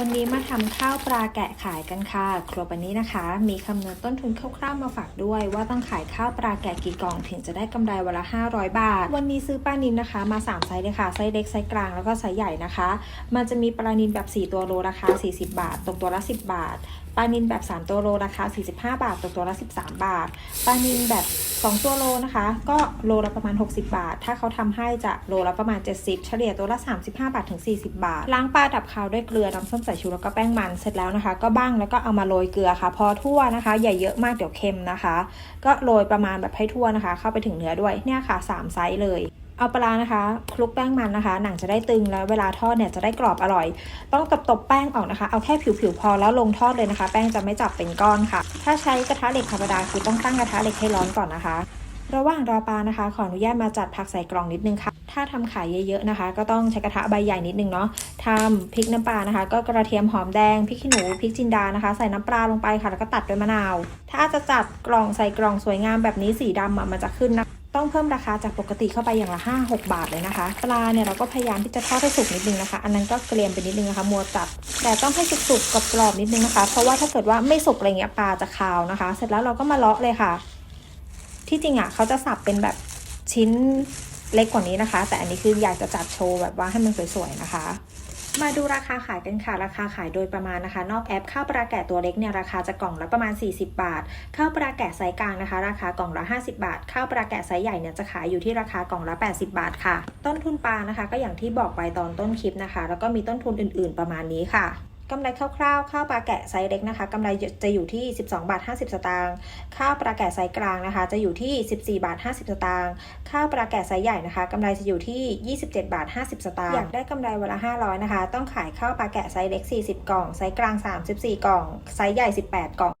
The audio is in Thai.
วันนี้มาทำข้าวปลาแกะขายกันค่ะ ครัวปันนี้นะคะ มีคำนวณต้นทุนคร่าวๆมาฝากด้วย ว่าต้องขายข้าวปลาแกะกี่กล่องถึงจะได้กำไรวันละ 500 บาท วันนี้ซื้อปลานินนะคะ มา 3 ไซส์เลยค่ะ ไซส์เล็ก ไซส์กลาง แล้วก็ไซส์ใหญ่นะคะ มันจะมีปลานินแบบ 4 ตัวโลราคา 40 บาท ตกตัวละ 10 บาท ปลานินแบบ 3 ตัวโลราคา 45 บาทตกตัวละ 13 บาท ปลานินแบบ 2 ตัวโลนะคะ ก็โลละประมาณ 60 บาท ถ้าเขาทำให้จะโลละประมาณ 70 เฉลี่ยตัวละ 35 บาทถึง 40 บาท ล้างปลาดับคาวด้วยเกลือน้ำส้มสายชูแล้วก็แป้งมันเสร็จแล้วนะคะ ก็บ้างแล้วก็เอามาโรยเกลือค่ะ พอทั่วนะคะ อย่าเยอะมากเดี๋ยวเค็มนะคะ ก็โรยประมาณแบบให้ทั่วนะคะ เข้าไปถึงเนื้อด้วยเนี่ยค่ะ 3 ไซส์เลย เอาปลานะคะคลุกแป้งมันนะคะ หนังจะได้ตึงแล้วเวลาทอดเนี่ยจะได้กรอบอร่อย ต้องตบตบแป้งออกนะคะ เอาแค่ผิวๆพอแล้วลงทอดเลยนะคะ แป้งจะไม่จับเป็นก้อนค่ะ ถ้าใช้กระทะเหล็กธรรมดาคือต้องตั้งกระทะเหล็กให้ร้อนก่อนนะคะ ระหว่างรอปลานะคะ ขออนุญาตมาจัดผักใส่กล่องนิดนึงค่ะ ถ้าทำขายเยอะๆนะคะ ก็ต้องใช้กระทะใบใหญ่นิดนึงเนาะทำพริกน้ำปลานะคะ ก็กระเทียมหอมแดงพริกขี้หนูพริกจินดานะคะ ใส่น้ำปลาลงไปค่ะแล้วก็ตัดด้วยมะนาว ถ้าจะจัดกล่องใส่กล่องสวยงามแบบนี้สีดำอะมันจะขึ้นนะ ต้องเพิ่มราคาจากปกติเข้าไปอย่างละ 5 6 บาทเลยนะคะ ปลาเนี่ยเราก็พยายามที่จะทอดให้สุกนิดนึงนะคะ อันนั้นก็เกรียมไปนิดนึงนะคะ มัวจัดแต่ต้องให้สุกๆกับกรอบๆนิดนึงนะคะ เพราะว่าถ้าเกิดว่าไม่สุกอะไรเงี้ยปลาจะคาวนะคะ เสร็จแล้วเราก็มาเลาะเลยค่ะ ที่จริงอะเขาจะสับเป็นแบบชิ้นเล็กกว่านี้นะคะ แต่อันนี้คืออยากจะจัดโชว์แบบว่าให้มันสวยๆนะคะ มาดูราคาขายกันค่ะ ราคาขายโดยประมาณนะคะ นอกแอปข้าวปลาแกะตัวเล็กเนี่ยราคาจะกล่องละประมาณ 40 บาทข้าวปลาแกะไซส์กลางนะคะ ราคากล่องละ 50 บาทข้าวปลาแกะไซส์ใหญ่เนี่ยจะขายอยู่ที่ราคากล่องละ 80 บาทค่ะ ต้นทุนปลานะคะ ก็อย่างที่บอกไปตอนต้นคลิปนะคะ แล้วก็มีต้นทุนอื่น ๆ ประมาณนี้ค่ะ กำไรคร่าวๆ ข้าวปลาแกะไซส์เล็กนะคะกำไรจะอยู่ที่ 12 บาท 50 สตางค์ ข้าวปลาแกะไซส์กลางนะคะ จะอยู่ที่ 14 บาท 50 สตางค์ ข้าวปลาแกะไซส์ใหญ่นะคะกำไรจะอยู่ที่ 27 บาท 50 สตางค์ อยากได้กำไรวันละ 500 นะคะ ต้องขายข้าวปลาแกะไซส์เล็ก 40 กล่อง ไซส์กลาง 34 กล่อง ไซส์ใหญ่ 18 กล่อง